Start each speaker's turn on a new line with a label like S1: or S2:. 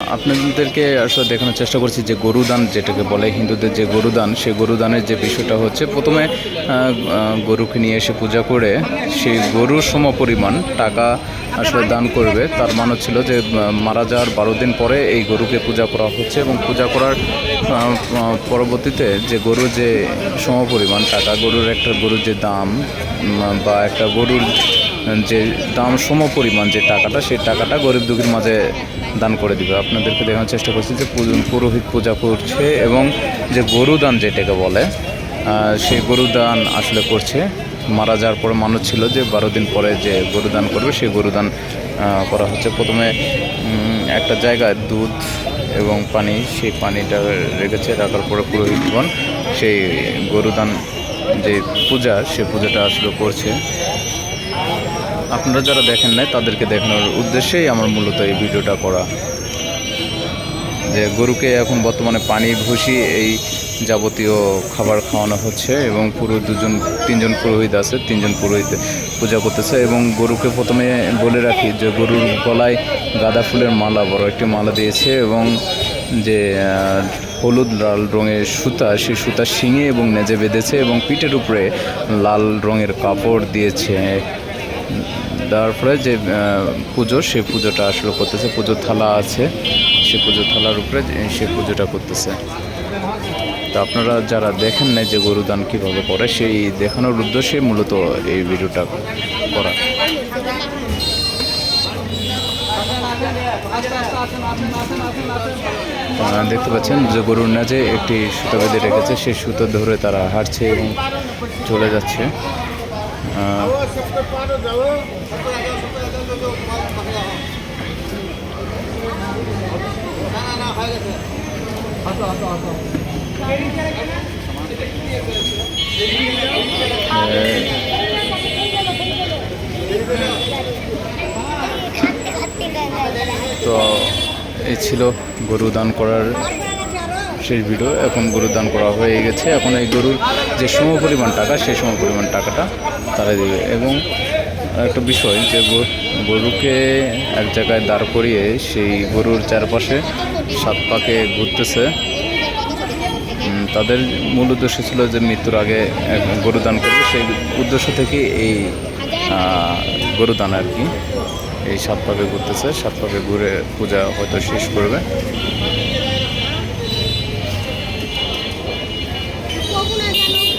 S1: আপনাদেরকে আসলে দেখানোর চেষ্টা করছি যে গরুদান যেটাকে বলে, হিন্দুদের যে গরুদান, সেই গরুদানের যে বিষয়টা হচ্ছে, প্রথমে গরুকে নিয়ে এসে পূজা করে সেই গরুর সম পরিমাণ টাকা আসলে দান করবে। তার মানে ছিল যে মারা যাওয়ার বারো দিন পরে এই গরুকে পূজা করা হচ্ছে এবং পূজা করার পরবর্তীতে যে গরুর যে সম পরিমাণ টাকা, গরুর একটা গরুর যে দাম বা একটা গরুর যে দাম সম পরিমাণ যে টাকাটা, সেই টাকাটা গরিব দুঃখীর মাঝে দান করে দিবে। আপনাদেরকে দেখানোর চেষ্টা করছি যে পুরোহিত পূজা করছে এবং যে গরু দান যেটাকে বলে সেই গরু দান আসলে করছে। মারা যাওয়ার পরে মানুষ ছিল যে বারো দিন পরে যে গরু দান করবে, সেই গরু দান করা হচ্ছে। প্রথমে একটা জায়গায় দুধ এবং পানি, সেই পানিটা রেখেছে, রাখার পরে পুরোহিতগণ সেই গরু দান যে পূজা, সে পূজাটা আসলে করছে। আপনারা যারা দেখেন নাই, তাদেরকে দেখানোর উদ্দেশ্যেই আমার মূলত এই ভিডিওটা করা। যে গরুকে এখন বর্তমানে পানি ভুসি এই যাবতীয় খাবার খাওয়ানো হচ্ছে এবং পুরো দুজন, তিনজন পুরোহিত আছে, তিনজন পুরোহিত পূজা করতেছে এবং গরুকে প্রথমে বলে রাখি যে গরুর গলায় গাঁদা ফুলের মালা, বড় একটি মালা দিয়েছে এবং যে হলুদ লাল রঙের সুতা, সেই সুতা শিঙে এবং নেজে বেঁধেছে এবং পিঠের উপরে লাল রঙের কাপড় দিয়েছে। দেওয়ার পরে যে পুজো সেই পুজোটা আসলে করতেছে। পুজোর থালা আছে। সে পুজোর থালার উপরে সে পুজোটা করতেছে। তো আপনারা যারা দেখেন নাই যে গরুদান কীভাবে করে, সেই দেখানোর উদ্দেশ্যে মূলত এই ভিডিওটা করা। দেখতে পাচ্ছেন যে গরুর নাচে একটি সুতো বেঁধে রেখেছে। সেই সুতো ধরে তারা হাঁটছে এবং চলে যাচ্ছে। তো এই ছিল গরু দান করার শেষ ভিডিও এখন গরু দান করা হয়ে গেছে। এখন এই গরুর যে সম পরিমাণ টাকা, সেই সম পরিমাণ টাকাটা তারা দেবে। এবং একটা বিষয় যে গরু- গরুকে এক জায়গায় দাঁড় করিয়ে সেই গরুর চারপাশে সাত পাকে ঘুরতেছে। তাদের মূল উদ্দেশ্য ছিল যে মৃত্যুর আগে গরু দান করবে। সেই উদ্দেশ্য থেকে এই গরু দান আর কি। এই সাত পাকে ঘুরতেছে। সাত পাকে ঘুরে পূজা হয়তো শেষ করবে।
S2: কখন যেন